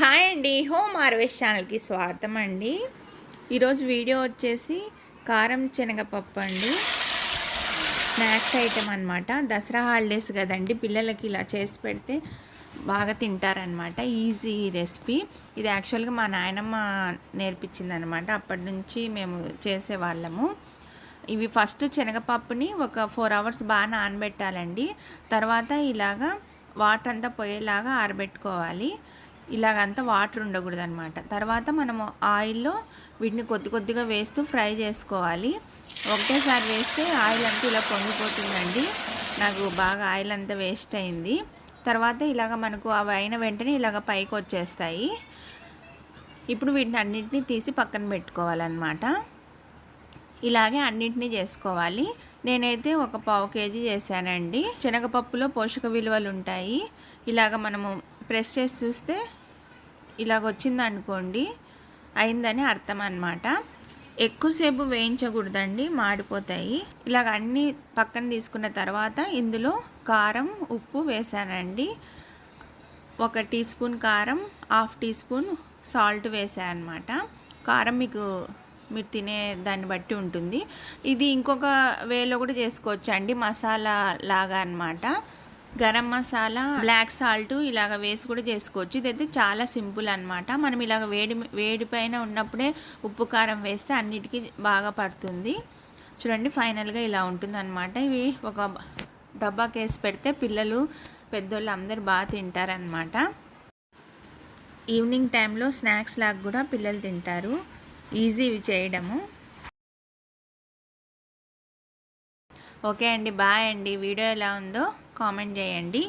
Hi అండి home harvest ఛానల్కి స్వాగతం అండి. ఈరోజు వీడియో వచ్చేసి కారం శనగపప్పు అండి. స్నాక్స్ ఐటెం అనమాట దసరా హాలిడేస్ కదండి పిల్లలకి ఇలా చేసి పెడితే బాగా తింటారనమాట ఈజీ రెసిపీ. ఇది యాక్చువల్గా మా నాయనమ్మ నేర్పించింది అనమాట అప్పటి నుంచి మేము చేసేవాళ్ళము ఇవి ఫస్ట్ శనగపప్పుని ఒక ఫోర్ అవర్స్ బాగా నానబెట్టాలండి. తర్వాత ఇలాగా వాటర్ అంతా పోయేలాగా ఆరబెట్టుకోవాలి. ఇలాగంతా వాటర్ ఉండకూడదు అనమాట తర్వాత మనము ఆయిల్లో వీటిని కొద్ది కొద్దిగా వేస్తూ ఫ్రై చేసుకోవాలి. ఒకటేసారి వేస్తే ఆయిల్ అంతా ఇలా పొంగిపోతుందండి. నాకు బాగా ఆయిల్ అంతా వేస్ట్ అయింది. తర్వాత ఇలాగ మనకు అవి అయిన వెంటనే ఇలాగ పైకి వచ్చేస్తాయి. ఇప్పుడు వీటిని అన్నింటినీ తీసి పక్కన పెట్టుకోవాలన్నమాట. ఇలాగే అన్నింటినీ చేసుకోవాలి. నేనైతే ఒక పావు కేజీ చేశానండి. శనగపప్పులో పోషక విలువలు ఉంటాయి. ఇలాగ మనము ప్రెస్ చేసి చూస్తే ఇలాగ వచ్చింది అనుకోండి అయిందని అర్థం అనమాట ఎక్కువసేపు వేయించకూడదండి మాడిపోతాయి. ఇలాగ అన్నీ పక్కన తీసుకున్న తర్వాత ఇందులో కారం ఉప్పు వేసానండి. ఒక టీ స్పూన్ కారం హాఫ్ టీ స్పూన్ సాల్ట్ వేసాను అనమాట కారం మీకు మీరు తినే దాన్ని బట్టి ఉంటుంది. ఇది ఇంకొక వేలో కూడా చేసుకోవచ్చు అండి మసాలా లాగా అనమాట గరం మసాలా బ్లాక్ సాల్ట్ ఇలాగ వేసి కూడా చేసుకోవచ్చు. ఇదైతే చాలా సింపుల్ అనమాట మనం ఇలాగ వేడి వేడి పైన ఉన్నప్పుడే ఉప్పు కారం వేస్తే అన్నిటికీ బాగా పడుతుంది. చూడండి ఫైనల్గా ఇలా ఉంటుంది అనమాట ఇవి ఒక డబ్బాకి వేసి పెడితే పిల్లలు పెద్దోళ్ళు అందరు బాగా తింటారనమాట ఈవినింగ్ టైంలో స్నాక్స్ లాగా కూడా పిల్లలు తింటారు. ఈజీ ఇవి చేయడము. ఓకే అండి బాయ్ అండి. వీడియో ఎలా ఉందో కామెంట్ చేయండి.